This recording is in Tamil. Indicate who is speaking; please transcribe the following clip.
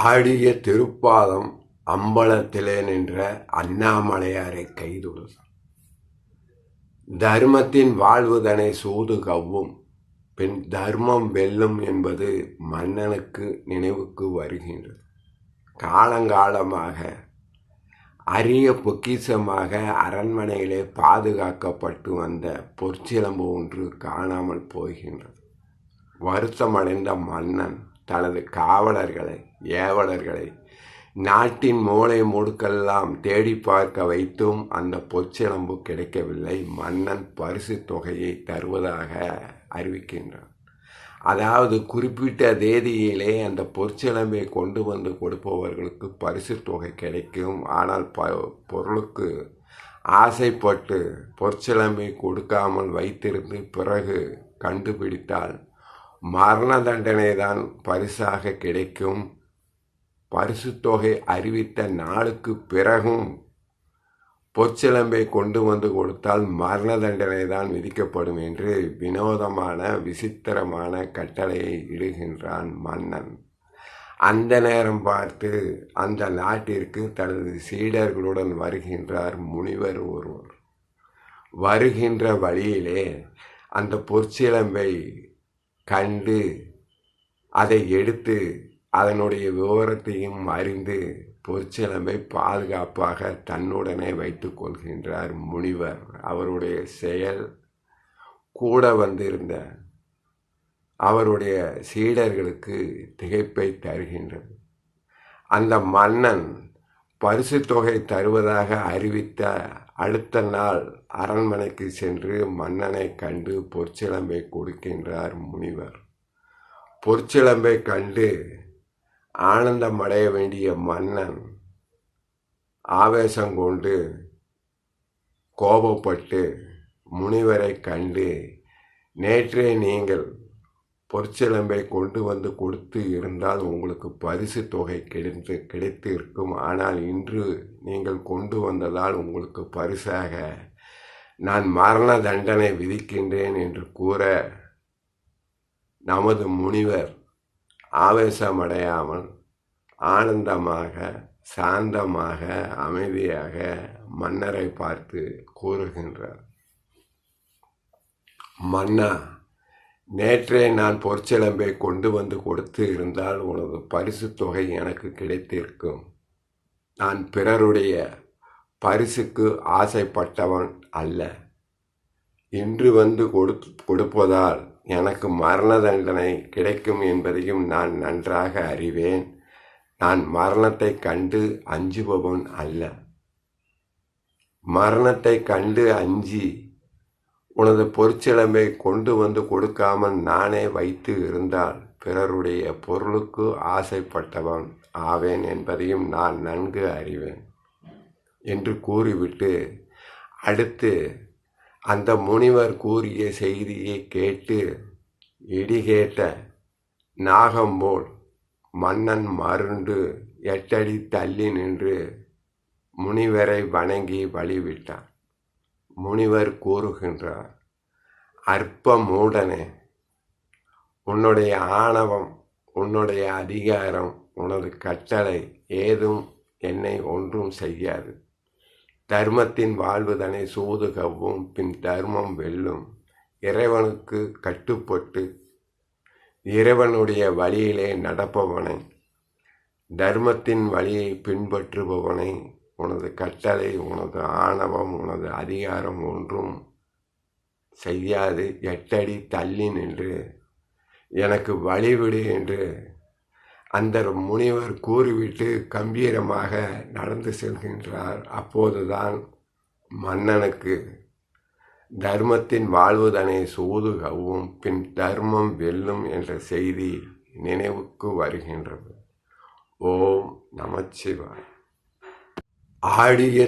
Speaker 1: ஆடிய திருப்பாதம் அம்பலத்திலே நின்ற அண்ணாமலையாரை கைதுடு தர்மத்தின் வாழ்வுதனை சூது கவ்வும் பின் தர்மம் வெல்லும் என்பது மன்னனுக்கு நினைவுக்கு வருகின்றது. காலங்காலமாக அரிய பொக்கிஷமாக அரண்மனையிலே பாதுகாக்கப்பட்டு வந்த பொற்சிலம்பு ஒன்று காணாமல் போகின்றது. வருத்தமடைந்த மன்னன் தனது காவலர்களை ஏவலர்களை நாட்டின் மூளை முடுக்கெல்லாம் தேடி பார்க்க வைத்தும் அந்த பொற்சிலம்பு கிடைக்கவில்லை. மன்னன் பரிசு தொகையை தருவதாக அறிவிக்கின்றான். அதாவது குறிப்பிட்ட தேதியிலே அந்த பொற்சிலம்பை கொண்டு வந்து கொடுப்பவர்களுக்கு பரிசு தொகை கிடைக்கும். ஆனால் ப பொருளுக்கு ஆசைப்பட்டு பொற்சிலம்பை கொடுக்காமல் வைத்திருந்து பிறகு கண்டுபிடித்தால் மரண தண்டனை தான் பரிசாக கிடைக்கும். பரிசு தொகை அறிவித்த நாளுக்கு பிறகும் பொற்சிலம்பை கொண்டு வந்து கொடுத்தால் மரண தண்டனை தான் விதிக்கப்படும் என்று வினோதமான விசித்திரமான கட்டளையை இடுகின்றான் மன்னன். அந்த நேரம் பார்த்து அந்த நாட்டிற்கு தனது சீடர்களுடன் வருகின்றார் முனிவர் ஒருவர். வருகின்ற வழியிலே அந்த பொற்சிலம்பை கண்டு அதை எடுத்து அதனுடைய விவரத்தையும் அறிந்து பொற்சிலம்பை பாதுகாப்பாக தன்னுடனே வைத்து கொள்கின்றார் முனிவர். அவருடைய செயல் கூட வந்திருந்த அவருடைய சீடர்களுக்கு திகைப்பை தருகின்றது. அந்த மன்னன் பரிசு தொகை தருவதாக அறிவித்த அடுத்த நாள் அரண்மனைக்கு சென்று மன்னனை கண்டு பொற்சிலம்பை கொடுக்கின்றார் முனிவர். பொற்சிலம்பை கண்டு ஆனந்தமடைய வேண்டிய மன்னன் ஆவேசம் கொண்டு கோபப்பட்டு முனிவரை கண்டு நேற்றே நீங்கள் பொற்சிலம்பை கொண்டு வந்து கொடுத்து இருந்தால் உங்களுக்கு பரிசு தொகை கிடைத்து கிடைத்து இருக்கும் ஆனால் இன்று நீங்கள் கொண்டு வந்ததால் உங்களுக்கு பரிசாக நான் மரண தண்டனை விதிக்கின்றேன் என்று கூற நமது முனிவர் ஆவேசமடையாமல் ஆனந்தமாக சாந்தமாக அமைதியாக மன்னரை பார்த்து கூறுகின்றார். மன்னா நேற்றே நான் பொற்சிலம்பை கொண்டு வந்து கொடுத்து இருந்தால் உனது பரிசு தொகை எனக்கு கிடைத்திருக்கும். நான் பிறருடைய பரிசுக்கு ஆசைப்பட்டவன் அல்ல. இன்று வந்து கொடு கொடுப்பதால் எனக்கு மரண தண்டனை கிடைக்கும் என்பதையும் நான் நன்றாக அறிவேன். நான் மரணத்தை கண்டு அஞ்சுபவன் அல்ல. மரணத்தை கண்டு அஞ்சி உனது பொற்சிலம்பை கொண்டு வந்து கொடுக்காமல் நானே வைத்து இருந்தால் பிறருடைய பொருளுக்கு ஆசைப்பட்டவன் ஆவேன் என்பதையும் நான் நன்கு அறிவேன். என்று கூறிவிட்டு அடுத்து அந்த முனிவர் கூறிய செய்தியை கேட்டு இடிகேட்ட நாகம்போல் மன்னன் மருண்டு எட்டடி தள்ளி நின்று முனிவரை வணங்கி வழிவிட்டான். முனிவர் கூறுகின்றார் அற்ப மூடனே உன்னுடைய ஆணவம் உன்னுடைய அதிகாரம் உனது கட்டளை ஏதும் என்னை ஒன்றும் செய்யாது. தர்மத்தின் வாழ்வுதனை சூது கவ்வும் பின் தர்மம் வெல்லும். இறைவனுக்கு கட்டுப்பட்டு இறைவனுடைய வழியிலே நடப்பவனை தர்மத்தின் வழியை பின்பற்றுபவனை உனது கட்டளை உனது ஆணவம் உனது அதிகாரம் ஒன்றும் செய்யாது. எட்டடி தள்ளி நின்று எனக்கு வழிவிடு என்று அந்த முனிவர் கூறிவிட்டு கம்பீரமாக நடந்து செல்கின்றார். அப்போதுதான் மன்னனுக்கு தர்மத்தின் வாழ்வுதனை சூதுகவும் பின் தர்மம் வெல்லும் என்ற செய்தி நினைவுக்கு வருகின்றது. ஓம் நமச்சிவாய் ஆடிய